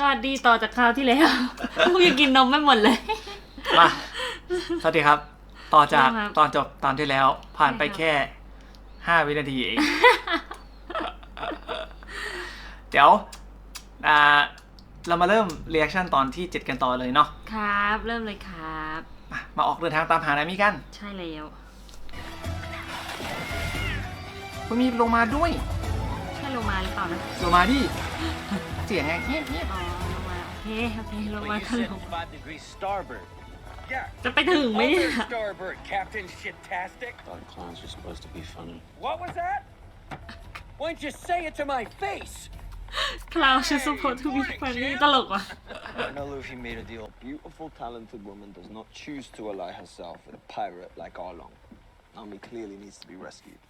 สวัสดีต่อจากคราวที่แล้ว ลูกยังกินนมไม่หมดเลย มาสวัสดีครับ ต่อจากครับตอนจบตอนที่แล้ว ผ่านไปใช่ครับ แค่ห้าวินาทีเอง เดี๋ยวอ่าเรามาเริ่มเรีแอคชั่นตอนที่ 7 กันต่อเลยเนาะครับ เริ่มเลยครับ มามาออกเดินทางตามหานามิกันใช่แล้วคุณมีลงมาด้วย ใช่โลมาหรือเปล่านะลงมาดิ เสียงไงเงียบเงียบ อ๋อโลมาโอเคโอเคโลมา Well, you ก็ล said ง five degrees starboard. Yeah. จะไปถึงไหมเนี่ย Other starboard, Captain Shitastic. Thought clowns were supposed to be funny. What was that? Why didn't you say it to my face? คลาวชูซูโพทูบิฟันนี่ตลกว่ะ I know Luffy made a deal. Beautiful, talented woman does not choose to ally herself with a pirate like Arlong. Nami clearly needs to be rescued.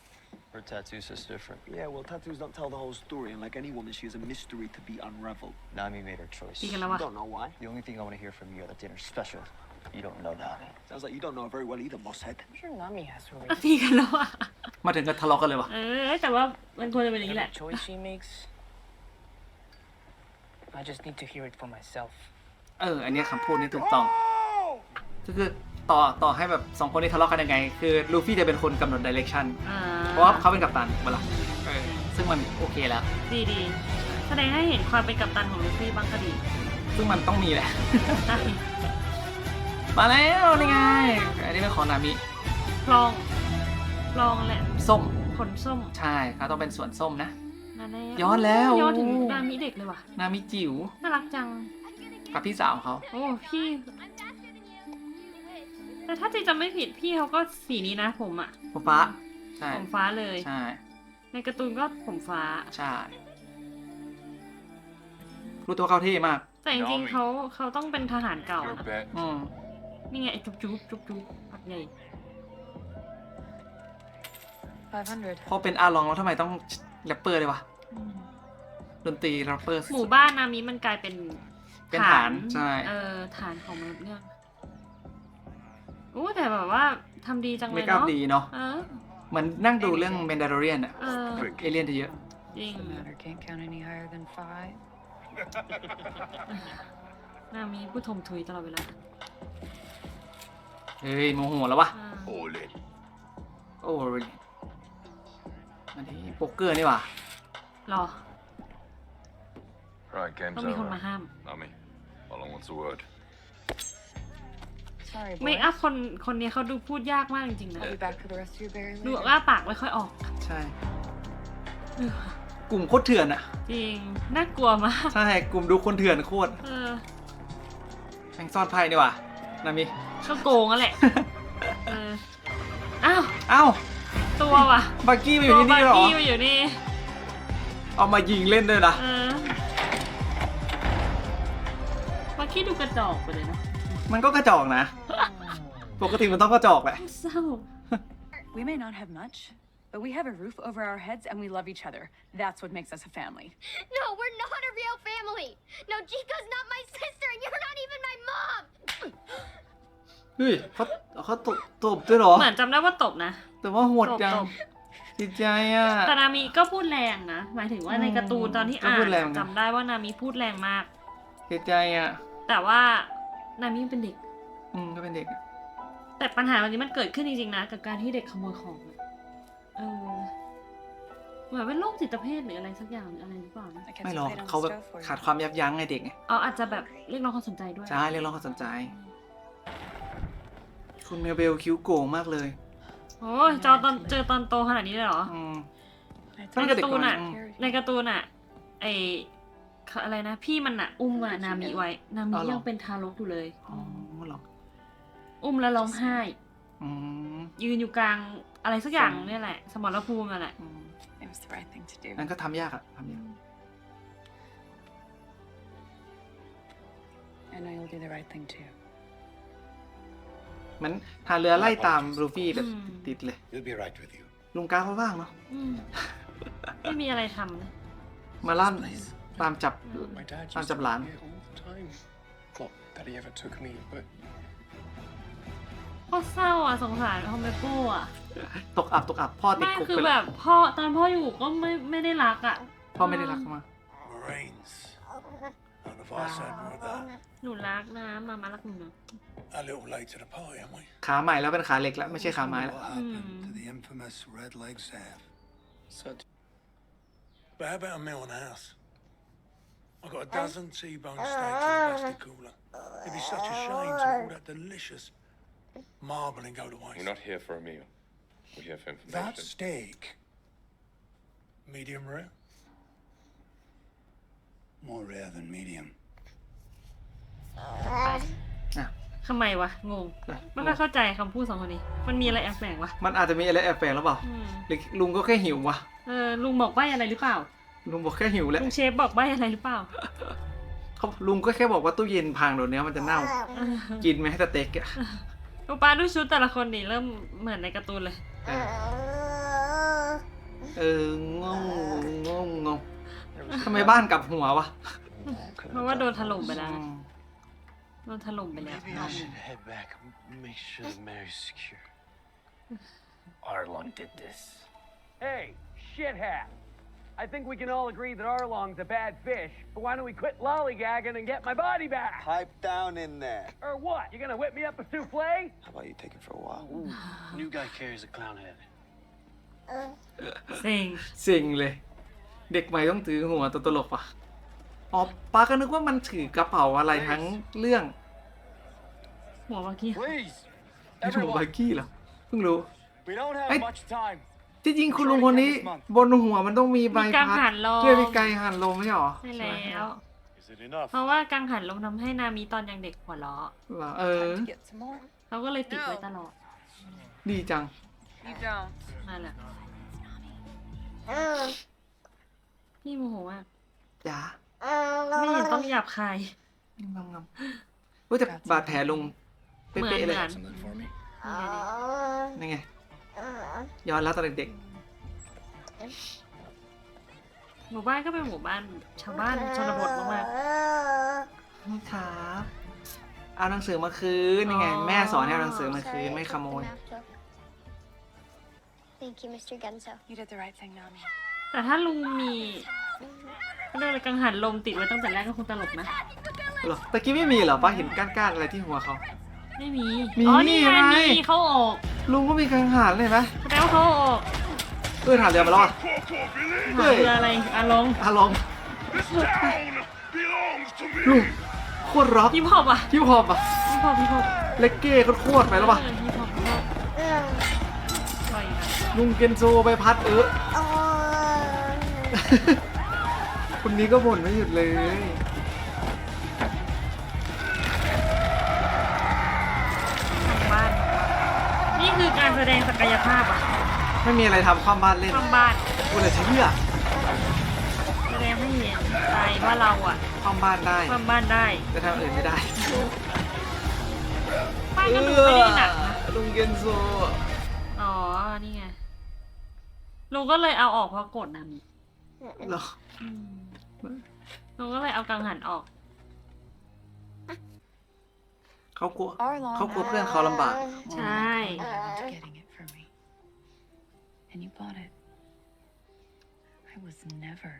Her tattoo says different. Yeah, well, tattoos don't tell the whole story, and like any woman, she is a mystery to be unraveled. Nami made her choice. ตีกันแล้ว You วะ don't know why. The only thing I want to hear from you at the dinner special. You don't know Nami. Sounds like you don't know her very well either, bosshead. I'm sure Nami has her อ่ะ reasons. ตีกันแล้วอ่ะ มาถึงก็ทะเลาะกันเลยวะ เออ แต่ว่ามันควรจะเป็นอย่างนี้แห Every ละ choice she makes, I just need to hear it for myself. เออ อันเนี้ยคำพูดนี้ถูกต้อง ก็คือต่อต่อให้แบบสองคนนี้ทะเลาะกันยังไง คือลูฟี่จะเป็นคนกำหนดดิเรกชัน อ่า เพ ราะว่าเขาเป็นกัปตันเวลาเออซึ่งมันโอเคแล้ว ดีดีแสดงให้เห็นความเป็นกัปตันของลูฟี่บ้างก็ดีซึ่งมันต้องมีแหละได้มาแล้วนี่ไง อันนี้เป็นของนามิลอง ลองแหละส้มผลส้มใช่เขาต้องเป็นสวนส้มนะ มาแล้วย้อนแล้ว ย้อนถึงนามิเด็กเลยว่ะ นามิจิ๋วน่ารักจัง กับพี่สาวเขา โอ้พี่ แต่ถ้าจีจำไม่ผิดพี่เขาก็สีนี้นะผมอะผมฟ้า ใช่ผมฟ้าเลย ใช่ในการ์ตูนก็ผมฟ้า ใช่รู้ตัวเขาเท่มาก แต่จริงๆเขาเขาต้องเป็นทหารเก่า Your อะ bet. อืมนี่ไงไอ้จุ๊บจุ๊บจุ๊บจุ๊บปักใหญ่ 500. พอเป็นอาลองแล้วทำไมต้องแรปเปอร์เลยวะ ดนตรีแรปเปอร์หมู่บ้านนามิมันกลายเป็นเป็นฐานใช่ เออฐานของมนุษย์เนี่ยโอ้แต่แบบว่าทำดีจังเลเมยคอัพเนาะดีเนาะเออ เหมือนนั่งดูเรื่องเมนดาร์เรียนอะเออเอเลียนจะเยอะ จริง Matter can't count any higher than five. นามิพูดถมถุยตลอดเวลาเฮ้ยโมโหแล้ววะ อ่า All in. โอ้ยอันนี้โป๊กเกอร์นี่หว่ะรอ Right, ต้อ game's งมีคน over. มาห้าม Nami, Arlong wants a word. Sorry, เม boy. คอัพคนคนนี้เขาดูพูดยากมากจริงๆนะ I'll be back for the rest of your berry ดู later. ว่าปากไม่ค่อยออกใช่ กลุ่มโคตรเถื่อนอะจริงน่ากลัวมากใช่กลุ่มดูคนเถื่อนโคตรเออแม่งซ่อนไพ่นี่หว่ะนามิก็โกงอะแหละเอออ้าวเอ้าตัวว่ะบักกี้มาอยู่ที่นี่เหรอตัวบาร์กี้มาอยู่นี่เอามายิงเล่นด้วยนะเออบาร์กี้ดูกระจอกไปเลยเนอะ มันก็กระจอกนะ ปกติมันต้องกระจอกแหละ เศร้า We may not have much, but we have a roof over our heads and we love each other. That's what makes us a family. No, we're not a real family. No, Chico's not my sister, and you're not even my mom. เฮ้ยเขาเขาตบตบด้วยเหรอ เหมือนจำได้ว่าตบนะแต่ว่าโหดจังตบจิตใจอะ แต่นามิก็พูดแรงนะ หมายถึงว่าในการ์ตูนตอนที่ก็อ่าพูนดแรงเหมือนกันจำได้ว่านามิพูดแรงมาก จิตใจอะ แต่ว่า นามิเป็นเด็ก อืมก็เป็นเด็กอะแต่ปัญหาวันนี้มันเกิดขึ้นจริงๆนะ กับการที่เด็กขโมยของอะเออเหมือนเป็นโรคจิตเภทหรืออะไรสักอย่างหรืออะไรหรือเปล่านะ I kept ไม่ the หรอก plate on the เขาแบบ stove for you. ขาดความยับยั้งไงเด็กไงเอาอาจจะแบบเรียกร้องความสนใจด้วยใช่เรียกร้องความสนใจ คุณเมลเบลคิ้วโกงมากเลยโอ้ยเจอตอนเจอตอนโตขนาดนี้เลยเหรอ อืม I ตั้งในแต่การ์เด็กตูนก่อนอะอืมในการ์ตูนอะไอ อะไรนะ พี่มันอะอุ้มอะนามิไว้ นามิอ๋อเหรอ ยังเป็นทารกอยู่เลย อ๋อเหรออุ้มแล้วร้องไห้ อืม ยืนอยู่กลางอะไรสักอย่างเนี่ยแหละ สมรภูมินั่นแหละ อืม It was the right thing to do. นั่นก็ทำยากอะทำยาก I know you'll do the right thing too. มันทางเรือไล่ตามลูฟี่แบบอืม ติดเลย He'll be right with you. ลุงก้าวเขาว่างเนาะอืม ไม่มีอะไรทำนะมาลั่น ตามจับ My dad Tao used chập to lán. be here all the time. Not that he ever took me, but โคตรเศร้าอะสงสารคอมเบโก้อะตกอับตกอับพ่อติดไม่คุกคือไปแบแล้วบพ่อตอนพ่ออยู่ก็ไม่ไม่ได้รักอะพ่อไม่ได้รักเขามา Marines. None of อ่า said were that. หนูรักนะมามารักหนูนะ A little late to the party, aren't we? ขาใหม่แล้วเป็นขาเหล็กแล้วไม่ใช่ขาไม้แล้ว What happened to the infamous Red Leg Zav? So, But how about a meal in the house? I've got a dozen T-bone steaks in the plastic cooler. It'd be such a shame to let all that delicious marbling go to We're waste. not here for a meal. We're here for information. That steak, medium rare? More rare than medium. อะ ทำไมวะ งงไม่ค่อยเข้าใจคำพูดสองคนนี้ มันมีอะไรแอบแฝงวะมันอาจจะมีอะไรแอบแฝงหรือเปล่าอืมหรือลุงก็แค่หิววะ เออลุงบอกใบอะไรหรือเปล่า ลุงบอกแค่หิวแหล้วลุงเชฟบอกใบอะไรหรือเปล่าเขาลุงก็แค่บอกว่าตู้เย็นพังเดี๋ยวนี้มันจะเน่าเออกินไหมให้สเต็กอะดูป้าดูชุดแต่ละคนดิเริ่มเหมือนในการ์ตูนเลยเออเอองงงงงงทำไมบ้านกลับหัววะ เพราะว่าโดนถล่มไปแล้วอืมโดนถล่มไปแล้ว Maybe I should head back and make sure the mayor's secure. Arlong did this. Hey, shithead. I think we can all agree that Arlong's a bad fish, but why don't we quit lollygagging and get my body back? Pipe down in there. Or what? You gonna whip me up a souffle? How about you take it for a while? New guy carries a clown head. เซ็ง สิ่งเลย เด็กใหม่ต้องถือหัวตัวตลกปะอ๋อป้าก็นึกว่ามันถือกระเป๋าอะไรทั้งเรื่อง หัวเมื่อกี้ Please, นี่ถุงบากี้เหรอ เพิ่งรู้ we don't have Hey. much time. ที่จริงคุณลุงคนนี้ บนหัวมันต้องมีใบมีกังพัดหันลมเพื่อมีไกลหันลมไม่ใช่หรอใช่แล้ว Is it enough? เพราะว่ากังหันลมทำให้นามีตอนยังเด็กหัวเราะเหรอเออ Time to get some more. เขาก็เลยติดไว้ตลอดดีจัง You don't. นั่นแหละพี่โมโหมากจ๋าไม่เห็นต้องหยาบคายงำงำเว้ยแต่บาดแผลลุงเหมือนเป๊ะๆเลยเหมือน something for me. นี่ไง ย้อนแล้วตอนเด็กหมู่บ้านก็เป็นหมู่บ้านชาวบ้านชนบทมากๆนี่ครับเอาหนังสือมาคืนนี่ไงอ๋อ แม่สอนให้เอาหนังสือมาคืนไม่ขโมย Thank you, Mr. Gunso. You did the right thing, Nami. ๆแต่ถ้าลุงมีเขาเรียกอะไรกังหันลมติดไว้ตั้งแต่แรกก็คงตลกนะเหรอตะกี้ไม่มีเหรอป้าเห็นก้านๆอะไรที่หัวเขา ไม่มี มีอ๋อ นี่ไงไง มีเขาออกลุงก็มีกังหันเลยไหมแสดงว่าเขาออกเออถามเดียวมาแล้วอะหาเรืออะไรอารมณ์อารมณ์ลุงโคตรร็อกฮิปฮอปอะฮิปฮอปอะฮิปฮอปฮิปฮอปเลกเก้โคตรๆไปแล้วป่ะเออฮิปฮอปฮิปฮอปปล่อยนะลุงเกนโซไปพัดเออ คนนี้ก็บ่นไม่หยุดเลย แสดงศักยภาพอะไม่มีอะไรทำความบ้านเล่นทำบ้านกูเลยเชื่อแสดงให้เห็นใจว่าเราอะความบ้านได้ทำบ้านได้แต่ทำอื่นไม่ได้บ้านก็ดูไม่ได้หนักนะลุงเกนโซอ๋อ นี่ไง ลุงก็เลยเอาออกเพราะกดนะมีเหรออืมลุงก็เลยเอากังหันออก เขากลัว Arlong เขากลัวเพื่อนเขาลำบากใช่ around to getting it for me. And you bought it. I was never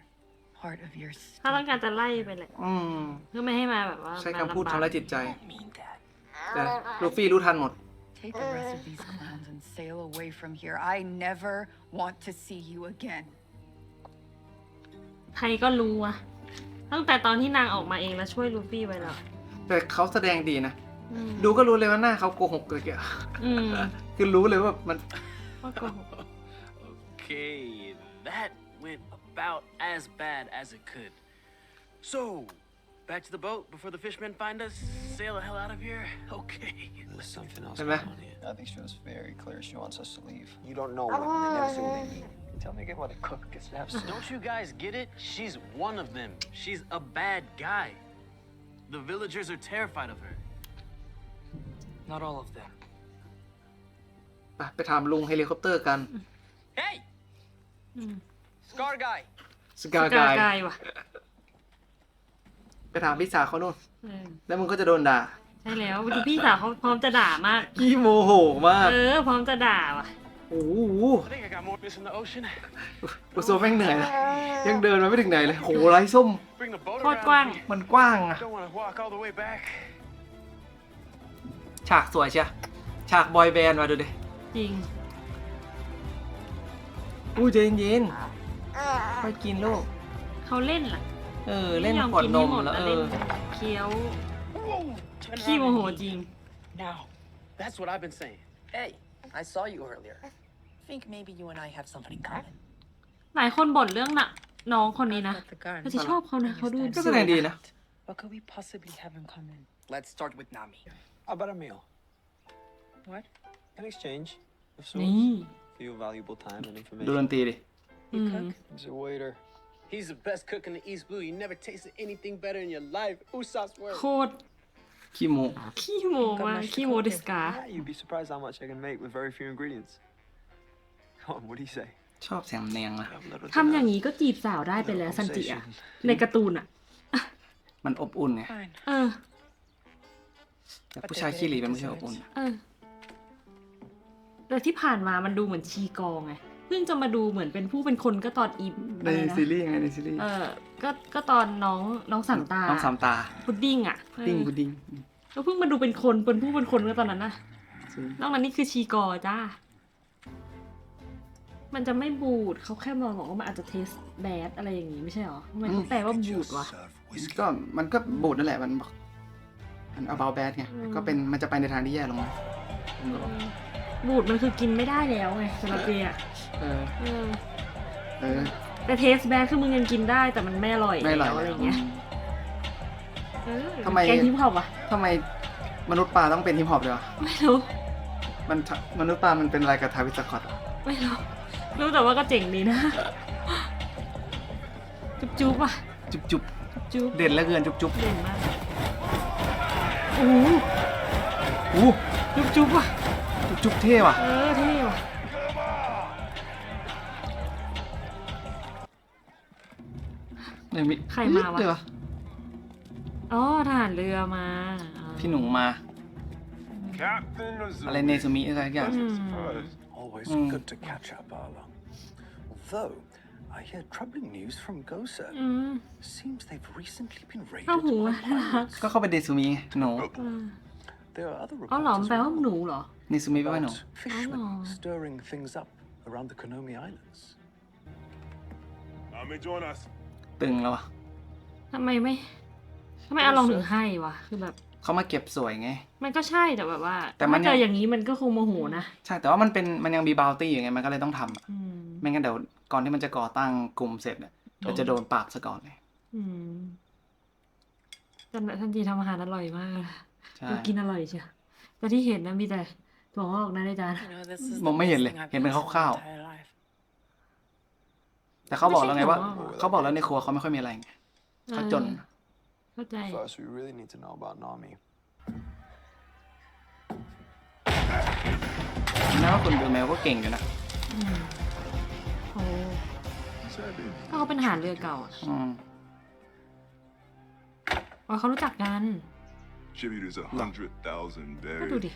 part of your ถ้าต้องการ stupid จะไล่ไปเลยอืมเพื่อไม่ให้มาแบบว่าใช้มาคำพูดลำบกทำร้ายจิตใจ mean that. แต่ลูฟี่รู้ทันหมด Take the rest of these clowns and sail away from here. I never want to see you again. ใครก็รู้อะตั้งแต่ตอนที่นางออกมาเองแล้วช่วยลูฟี่ไว้แล้วแต่เขาแสดงดีนะอืม ดูก็รู้เลยว่าหน้าเขาโกหกเลยแก อืม คือรู้เลยว่ามัน ว่าโกหก Okay, that went about as bad as it could. So, back to the boat before the fishmen find us. Sail the hell out of here. Okay. There's something else Remember? going on here. I think she was very clear she wants us to leave. You don't know what they never see what they mean. Tell me again what the cook gets to have some. Don't you guys get it? She's one of them. She's a bad guy. The villagers are terrified of her. Not all of them. ไปไปถามลุงเฮลิคอปเตอร์กัน Hey! อืม Scar guy! สกากาายกายว่ะไปถามพี่สาวเขานู่น เออแล้วมึงก็จะโดนด่าใช่แล้วดูพี่สาวเขาพร้อมจะด่ามาก ขี้โมโหมาก เออ พร้อมจะด่าว่ะ โอ้โห I think I got more fish in the ocean. กูโซแม่งเหนื่อยนะยังเดินมาไม่ถึงไหนเลย โหไรส้ม Bring the boat โคตร around กว้าง with me. มันกว้างอะ Don't want to walk all the way back. ฉากสวยเชียฉากบอยแบนด์มาดูดิจริงอู้ใจเย็นๆค่อยกินลูกเขาเล่นล่ะ เออ เล่นไม่ยอมขวดกินนให้มหมดแล้วแต่เอเล่นอเคี้ยว Whoa! Turn ขี้โม around โห and จริง Now, That's what I've been saying. hey, I saw you earlier. Think maybe you and I have something in common. หลายคนบ่นเรื่องน่ะ น้องคนนี้นะ I've got the gun. เขาจะชอบเขานะเขาดูก็แสดงดีนะ What could we possibly have in common? Let's start with Nami. How about a meal? What? An exchange of นี่ sorts for your valuable time and ดูดน information. ตรีดิ You Mm. cook? He's a waiter. He's the best cook in the East Blue. You never tasted anything better in your life. Usopp's word. โคตรขี้โมขี้โมมากขี้โมดิสกา Yeah, you'd be surprised how much I can make with very few ingredients. Come on, what do you say? ชอบแสงเนียงนะ Have a little ทำอย่าง dinner, นี้ก็จีบสาวได้ไปแล้วซันจิอะในการ์ตูนอะมันอบอุ่นไง Fine. เออ แต่ผู้ชายขี้หลีเป็นผู้ชายอบอุ่นเออแต่ที่ผ่านมามันดูเหมือนชีกองไงเพิ่งจะมาดูเหมือนเป็นผู้เป็นคนก็ตอนอีฟในอะไรนะซีรีส์ไงในซีรีส์เออก็ก็ตอนน้องน้องสามตาน้องสามตาพุดดิ้งอะพุดดิ้งเออพุดดิ้งก็เพิ่งมาดูเป็นคนเป็นผู้เป็นคนก็ตอนนั้นนะจริงนอกนั้นนี่คือชีกอจ้า มันจะไม่บูดเขาแค่มาบอกว่ามันอาจจะเทสแบดอะไรอย่างงี้ไม่ใช่หรอทำไมเขาแปลว่าบูดวะก็มันก็บูดนั่นแหละมันบอก มัน about bad ไง อืม ก็เป็นมันจะไปในทางที่แย่ลงมาผมก็บอกบูดมันคือกินไม่ได้แล้วไงสำหรับเจอะเออ เออเออ แต่เทสแบดคือมึงยังกินได้แต่มันไม่อร่อยไม่อร่อยแล้วอะไรอย่างเงี้ยเออทำไม แกงฮิปฮอปอะทำไมมนุษย์ปลาต้องเป็นฮิปฮอปด้วยวะไม่รู้ มันทะมนุษย์ปลามันเป็นอะไรกับทาวิสคอตวะไม่รู้ รู้แต่ว่าก็เจ๋งดีนะ จุ๊บจุ๊บอะจุบจุบจุ๊บเด่นเหลือเกินจุบจุบเด่นมาก โอ้โหอู้จุ๊บจุ๊บอะจุบจุบเท่ว่ะเออเท่ว่ะเนี่ยมีใครมาวะเลยวะอ๋อทหารเรือมาอ่าพี่หนุ่มมา Captain อะไรเนซูมิอะไรสักอย่างอืม Always Mm. good to catch up, Arlo. Although, I hear troubling news from Gosa. อืม Seems they've recently been raided เข้าหู by อะน่ารัก pirates. ก็เข้าไปเนซูมิไงหนูเออ There are other อ๋อ reports เหรอมัน as แปลว่า well หนูเหรอเนซูมิแปลว่าหนู about fishermen Oh. stirring things up around the Konomi Islands. Nami, join us. ตึงแล้ววะทำไมไม่ทำไมอาลองถึงให้วะ คือแบบ เขามาเก็บสวยไง มันก็ใช่แต่แบบว่าแต่มันถ้าเจยัองอย่างนี้มันก็คงโมโหนะ ใช่แต่ว่ามันเป็นมันยังมีบาวตี้อยู่ไงมันก็เลยต้องทำอะอืม ไม่งั้นเดี๋ยวก่อนที่มันจะก่อตั้งกลุ่มเสร็จเนี่ยเดี๋ยวจะโดนปราบซะก่อนเลย อืมจันทันจีทำอาหารอร่อยมากเลยใช่ดูกินอร่อยเชียวแต่ที่เห็นนะมีแต่ถั่วงอกนะอาจารย์ You know, this is มอง the ไม่เห็น best เลย thing I've เห็นเป็น tasted คร่าว my entire life. ๆแต่เขาบอกแล้วไงว่าไม่ใช่ถั่วงอกเขาบอกแล้วในครัวเขาไม่ค่อยมีอะไรไงเขาจนเออเข้าใจ First, we really need to know about Nami. นะว่าคุณดูแมวก็เก่งอยู่นะอืมโอ้ ก็เขาเป็นทหารเรือเก่าอะอืม อ๋อเขารู้จักกัน Jimmy, there's a hundred thousand ก็ดู buried ดิ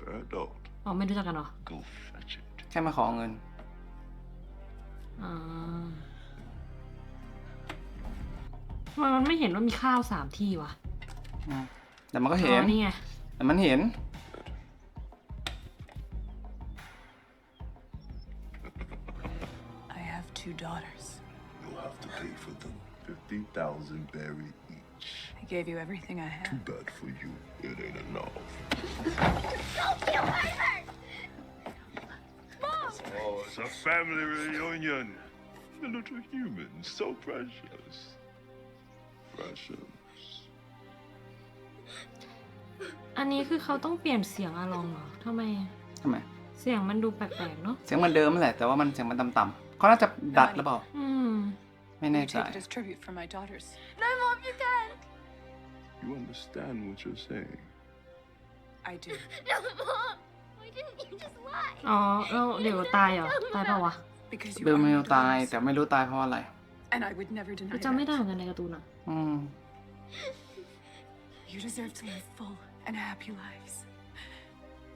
per adult. อ๋อไม่รู้จักกันเหรอ Go fetch it. แค่มาขอเงิน อ่าทำไมมันไม่เห็นว่ามีข้าวสามที่วะอืมแต่มันก็อ๋เห็น อนี่ไง แต่มันเห็น two daughters. You'll have to pay for them. Fifty thousand buried each. I gave you everything I Too had. bad for you. It ain't enough. Don't kill her! Mom! Oh, it's a family reunion. The little human, so precious. Precious. อันนี้คือเขาต้องเปลี่ยนเสียงอารมณ์เหรอทำไม ทำไม เสียงมันดูแปลกๆเนาะ เสียงเหมันเดิมนั่นแหละแต่ว่ามันเสียงมันต่ำๆ เขาน่าจะดัดหรือเปล่าอืมไม่ You แน่ใจ take it as tribute for my daughters. No, Mom, you can't! You understand what you're saying? I do. No, Mom! Why didn't you just lie? อ๋อแล้วเดี๋ยวตายเหรอ ตายเปล่าวะ Because you เดิม are ไม่ my ตาย daughters. แต่ไม่รู้ตายเพราะอะไร And I would never deny จำไม่ได้ that. เหมือนกันในการ์ตูนอะอืม You deserve to live full and happy lives.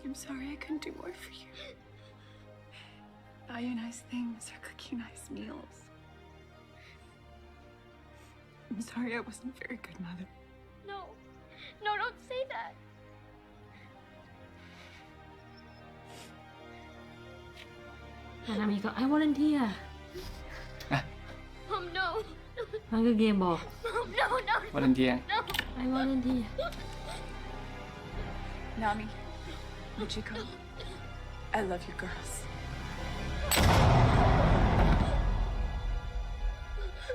I'm sorry I couldn't do more for you. Buy you nice things or cook you nice meals. I'm sorry I wasn't a very good mother. No. No, don't say that. แต่นามีก็ไอ้วอลเนทีย Mom, no. มันคือเกมบอก Mom, no, no, วันเทียง no. ไอ้วอลเนทีย Nami, Michiko, I love you girls.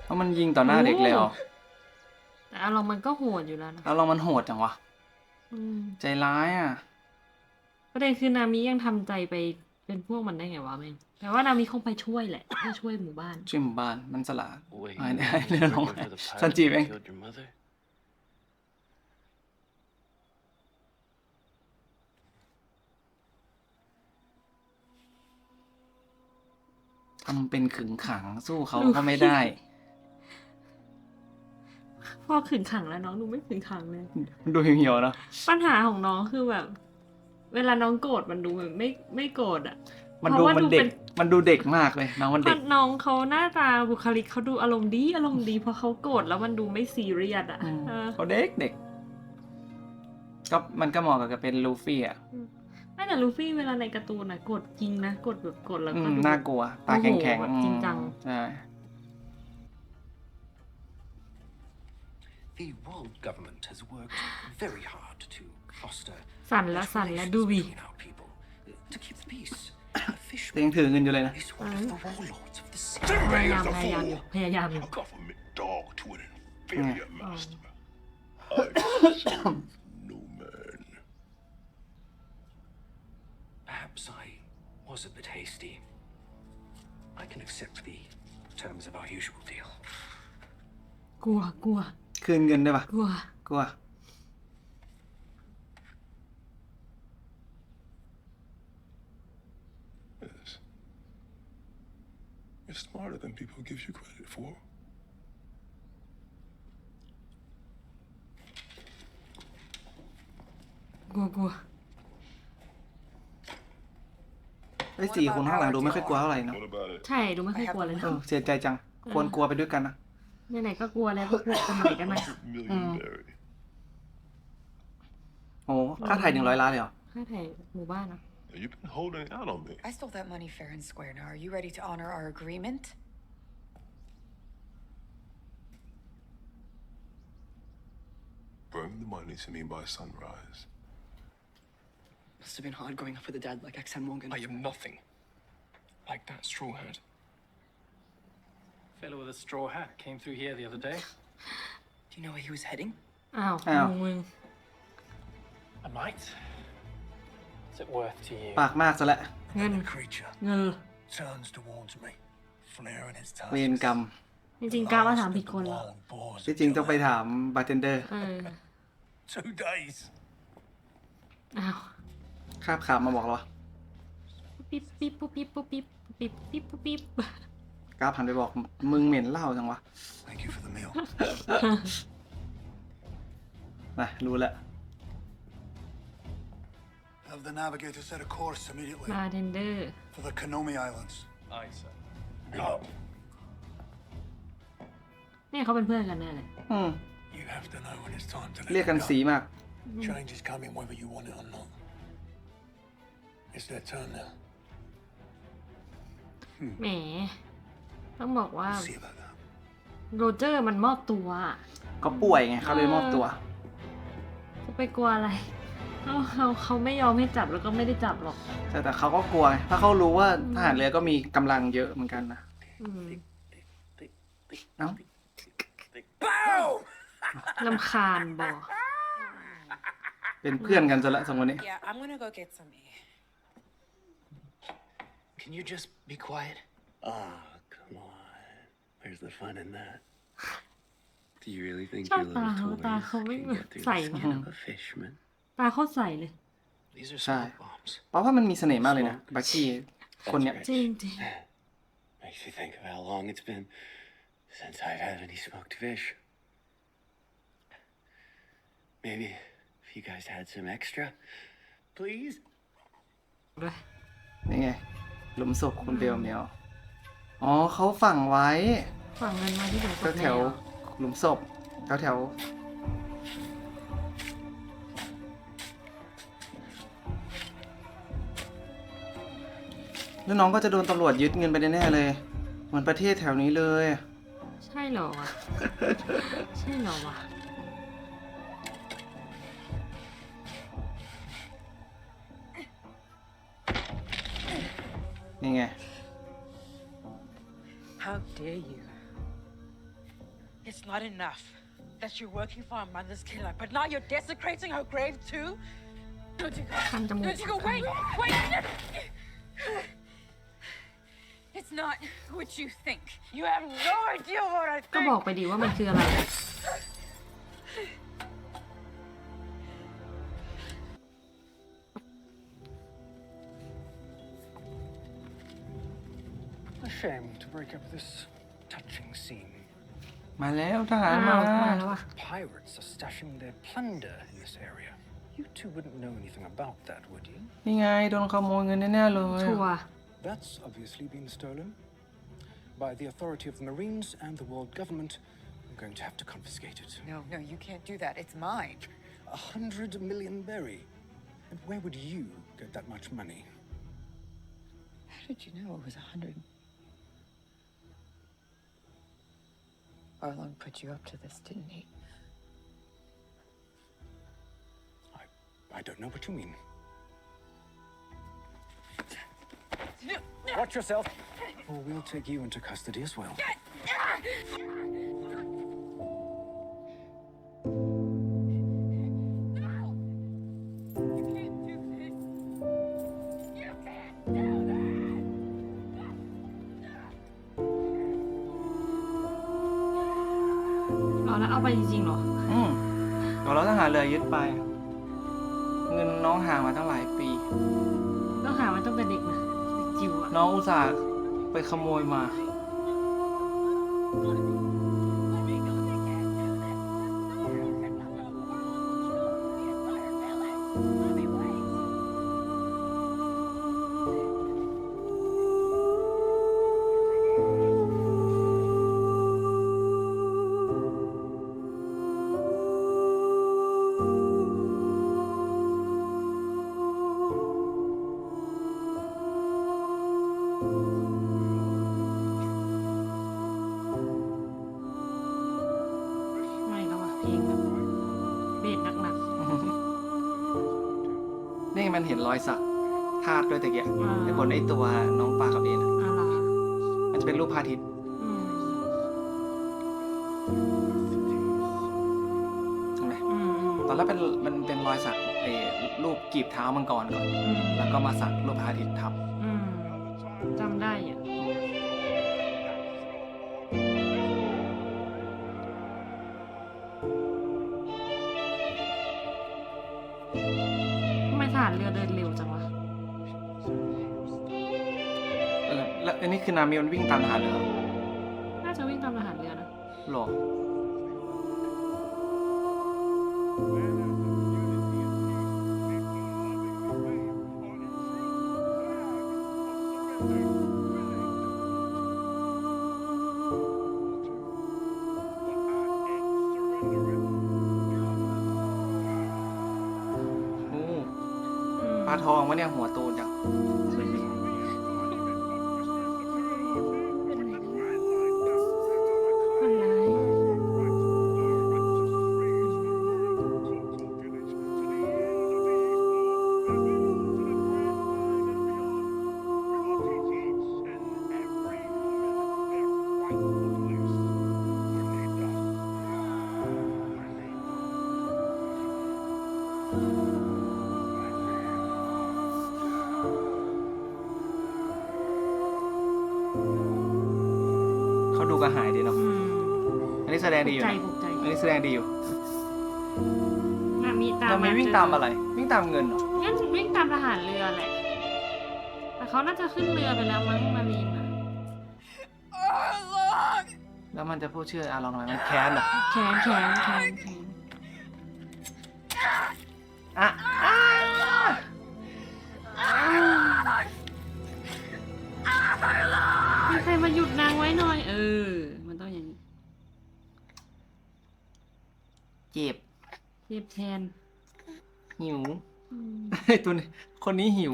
เพราะมันยิงต่อหน้าเด็กเลยเหรอแต่อารมณ์มันก็โหดอยู่แล้วนะแล้วเรามันโหดจังวะ อืมใจร้ายอะ ประเด็นคือนามิยังทำใจไปเป็นพวกมันได้ไงวะแม่งแต่ว่านามิคงไปช่วยแหละเพื่อช่วยหมู่บ้าน ช่วยหมู่บ้านมันสละ Wait, ไอ้ you ไอ้เรื่องของ working for the ซัน pirate จี who เอง killed your mother? ทำเป็นขึงขังสู้เขาก็ไม่ได้ พ่อขึงขังแล้วน้องดูไม่ขึงขังเลย มันดูเหี่ยวๆเนอะปัญหาของน้องคือแบบ เวลาน้องโกรธมันดูแบบไม่ไม่โกรธอะ มันเพดูราะว่ามันดูเด็ก เป็น มันดูเด็กมากเลยน้องมันเพเด็ก ราะน้องเขาหน้าตาบุคลิกเขาดูอารมณ์ดีอารมณ์ดีเพราะเขาโกรธแล้วมันดูไม่ซีเรียสอะอืมเออ เขาเด็กเด็ก ก็มันก็เหมาะกับจะเป็นลูฟี่อะไม่แต่ลูฟี่เวลาในการ์ตูนนะกดจริงนะกดแบบกดแล้วอืก็มดู น่ากลัว ตาแข็งโอ้โหแบบๆจริงจัง ใช่ The world government has worked very hard to foster สั่นละสั่นละดูบี between our people uh, to keep the peace. The fish แต่ยังถือเงินอยู่เลยนะ is one of the warlords of the sea. พยายามพยายามอยู่พยายามอยู่ A government dog to an inferior master. I serve no man. Perhaps I was a bit hasty. I can accept the terms of our usual deal. กลัวกลัว คืนเงินได้ปะกลัว กลัว Yes. You're smarter than people give you credit for. กลัวกลัวไอ้สี่คนข้างหลังดูไม่ค่อยกลัวเท่าไหร่เนอะ What about it? ใช่ดูไม่ค่อยกลัวเลยเอนะอเสียใจจัง ควรกลัวไปด้วยกันนะ ไหนๆก็กลัวแล้วก็กลัวกันใหม่กันหน่อย Million berry. โอ้ค่าไทยหนึ่งร้อยล้านเลยเหรอ ค่าถ่ายหมู่บ้านนะ You've been holding out on me. I stole that money fair and square. Now, are you ready to honor our agreement? Bring the money to me by sunrise. Must have been hard growing up with a dad like Aksan Morgan. I am nothing like that straw hat. Fellow with a straw hat came through here the other day. Do you know where he was heading? อ้าว อ้าว งงมึง A mite? What's it worth to you? ปากมากซะและ เงิน Creature เงิน turns towards me, flaring its เวร tusks. กรรม จริงๆก้าวมาถามผิดคนละ Long paws ที่จริงต้องไปถามบาร์เทนเดอร์ เออ Two days. อ้าว คาบข่าวมาบอกเรา ปิ๊บปิ๊บปุ๊บปิ๊บปุ๊บปิ๊บปิ๊บปิ๊บปุ๊บปิ๊บ กราฟหันไปบอกมึงเหม็นเหล้าจังวะ Thank you for the meal. นะรู้แล้ว Have the navigator set a course immediately บาร์เทนเดอร์ for the Konomi Islands. Aye, sir. Go. เนี่ยเขาเป็นเพื่อนกันแน่เลย อืม You have to know when it's time to let เรียกกัน it go. สีมาก Change is coming whether you want it or not. It's their turn now. แหม ต้องบอกว่า See about that. โรเจอร์มันมอบตัวเขาป่วยไงเขาเลยมอบตัว จะไปกลัวอะไรเขาเขาเขาไม่ยอมให้จับแล้วก็ไม่ได้จับหรอก แต่แต่เขาก็กลัวไงถ้าเขารู้ว่าทหารเรือก็มีกำลังเยอะเหมือนกันนะอืมเอ้าลำคาญบอกเป็นเพื่อนกันซะละสองคนนี้ Yeah, I'm gonna go get some air. Can you just be quiet? Ah, come on. Where's the fun in that? Do you really think ชอบ your ตา little เขา toys ตาเขาไม่ can แบบ get through ใส่ the นะ skin of a fishman? ตาโคตรใส่เลย These are ใช่ smoke bombs. เพราะว่ามันมีเสน่ห์มากเลยนะบักกี้คนเนี้ย จริงจริง Makes me think of how long it's been since I've had any smoked fish. Maybe if you guys had some extra, please. ด้วยนี่ไงหลุมศพคุณเบลเมียวอ๋อเขาฝังไว้ ฝั่งเงินมาที่หนูแถวแถวๆหลุมศพแถวแถวๆแล้วน้องก็จะโดนตำรวจยึดเงินไปแน่ๆเลย เหมือนประเทศแถวนี้เลย ใช่เหรอวะ ใช่เหรอวะ นี่ไง How dare you? It's not enough that you're working for a mother's killer, but now you're desecrating her grave too? Notico, คันจมูก Notico, wait, wait! It's not what you think. You have no idea what I ก็ think. บอกไปดีว่ามันคืออะไร A shame to break up this touching scene. มาแล้วทหาร อ้า มา วมาแล้วอะ Pirates are stashing their plunder in this area. You two wouldn't know anything about that, would you? นี่ไงโดนขโมยเงินแน่ๆเลย ชัวร์ That's obviously been stolen. By the authority of the Marines and the world government, I'm going to have to confiscate it. No, no, you can't do that. It's mine. A hundred million berry. And where would you get that much money? How did you know it was a hundred? Arlong put you up to this, didn't he? I I don't know what you mean. Watch yourself, or we'll take you into custody as well. ขโมยมาไม่ เห็นรอยสักธาตุด้วยตะเกียบอ่าในบนไอ้ตัวน้องปลากับเอ็นอะๆอะไรอะมันจะเป็นรูปพระอาทิตย์อืมใช่ไหมอืมอืมตอนแรกเป็นมันเป็นรอยสักไอ้รูปกีบเท้ามังกรก่อน อืมแล้วก็มาสักรูปพระอาทิตย์ทับ ออแล้วอันนี้คือนามิมันวิ่งตามทหารเรือเหรอน่าจะวิ่งตามทหารเรือนะหรอ โอ้อืมปลาทองวะเนี่ยหัวโต ดงดีอยู่ใจนะผูกใจอันนี้แสดงดีอยู่นามีตามนามิวิ่งเจอตามอะไร วิ่งตามเงินเหรองั้นวิ่งตามทหารเรือแหละ แต่เขาน่าจะขึ้นเรือไปแล้วมั้งมารีนอะ Arlong! แล้วมันจะพูดชื่ออาลองทำไมมันแค้นเหรอ แขนแขนแขนแขน เจ็บ เจ็บแทนหิวอืมไอ้ตัวนี้คนนี้หิว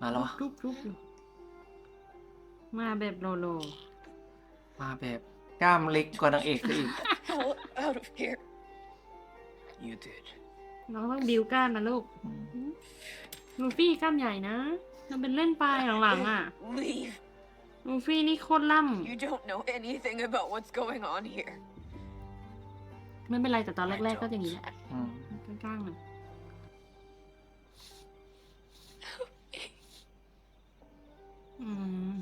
มาแล้ววะทุบทุบอยู่มาแบบโลโลมาแบบกล้ามเล็กกว่านางเอกซะอีก out of here. You did. น้องต้องบิวกล้ามนะลูกลูฟี่กล้ามใหญ่นะทำเป็นเล่นไปหลังๆอะ Leave. ลูฟี่นี่โคตรล่ You don't know anything about what's going on here. ไม่เป็นไรแต่ตอนแรกๆก็อย่างนี้แหละอืมกล้างๆหน่อยอืม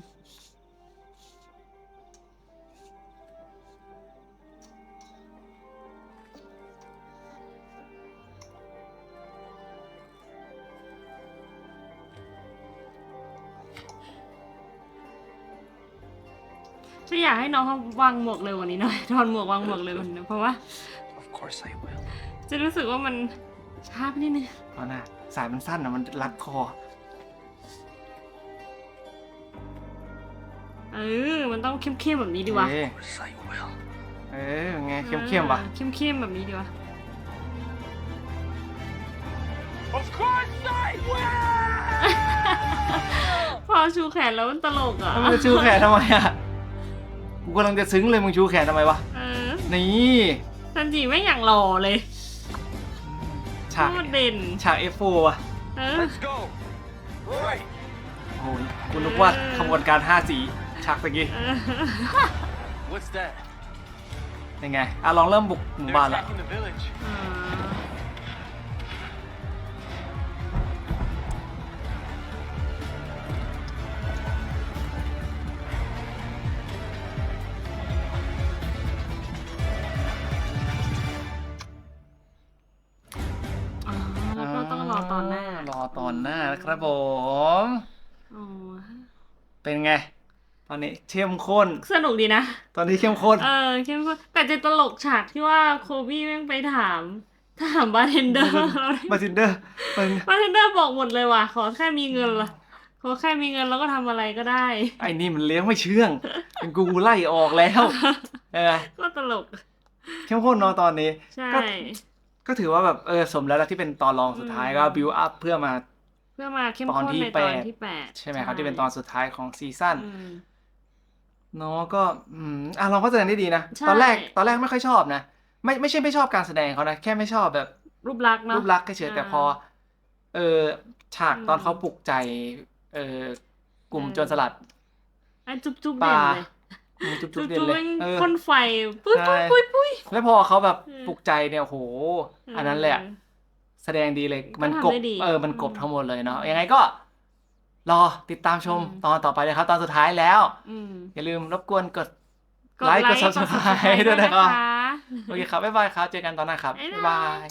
จะอยากให้น้องเขาวางหมวกเร็วกว่านี้หน่อยถอดหมวกวางหมวกเร็วกว่านี้น่อยเพราะว่า course I will. จะรู้สึกว่ามันช้าไปนิดนึงเอาหน้าสายมันสั้นนะมันรัดคอ เออ มันต้องเข้มๆแบบนี้ดีวะ เออ Of course I will. เออไงเข้มๆวะออเข้มๆแบบนี้ดีวะ Of course I will! พอชูแขนแล้วมันตลกอะแล้วมึงจะชูแขนทำไมอะ กูกำลังจะซึ้งเลยมึงชูแขนทำไมวะ เออ นี่ ทันจีไม่อย่างหล่อเลยฉากโคตรเด่นฉาก F4 อะเออ Let's go! Right! โอ้ยคุณนึกว่าขบวนการห้าสีฉากตะกี้ เออ What's that? ยังไงอะลองเริ่มบุกหมู่ They're บ้านละ attacking the village. อ่า อนนี้เข้มข้น สนุกดีนะ ตอนนี้เข้มข้น เออเข้มข้น แต่จะตลกฉากที่ว่าโคบี้แม่งไปถามถามบาร์เทนเดอร์มาซินเดอร์มันบาร์เทนเดอร์บอกหมดเลยว่ะ ขอแค่มีเงินละขอแค่มีเงินแล้วก็ทำอะไรก็ได้ ไอ้นี่มันเลี้ยงไม่เชื่องเป็นกูไล่ออกแล้ว เออ ก็ตลก เข้มข้นเนาะตอนนี้ ใช่ก็ก็ถือว่าแบบเออสมแล้วล่ะที่เป็นตอนรองสุดท้ายอืมก็บิวอัพเพื่อมา เพื่อมาเข้มตอนข้นที่ในแปตอนดที่แปดใช่ไหมครับที่เป็นตอนสุดท้ายของซีซั่นอืม เนาะก็อืมอะเราก็แสดงได้ดีนะ ใช่ ตอนแรกตอนแรกไม่ค่อยชอบนะ ไม่ไม่ใช่ไม่ชอบการแสดงเขานะ แค่ไม่ชอบแบบรูปลักษณ์เนาะ รูปลักษณ์เฉยๆแต่พอ เออฉากตอนเขาปลุกใจ เออกลุ่มเออ โจรสลัด ไอ้จุ๊บจุ๊บปเด่ลานเลยอืมจุ๊บจุ๊ๆบเด่นจุ๊บเลยแม่งเออ พ่นไฟปุ้ยใช่ ปุ้ยปุ้ยปุ้ย แล้วพอเขาแบบเออปลุกใจเนี่ยโหอันนั้นแหละเออแสดงดีเลยก็มันทำกบได้ดีเออมันกบอืม ทั้งหมดเลยเนาะยังไงก็ รอติดตามชมอืม ตอนต่อไปเลยครับ ตอนสุดท้ายแล้ว อืมอย่าลืมรบกวนกดกดไลค์กดกด subscribe subscribe ด้วยนะครับนะคะโอเคครับ บ๊ายบายครับ เจอกันตอนหน้าครับ บ๊ายบ๊ายบาบายย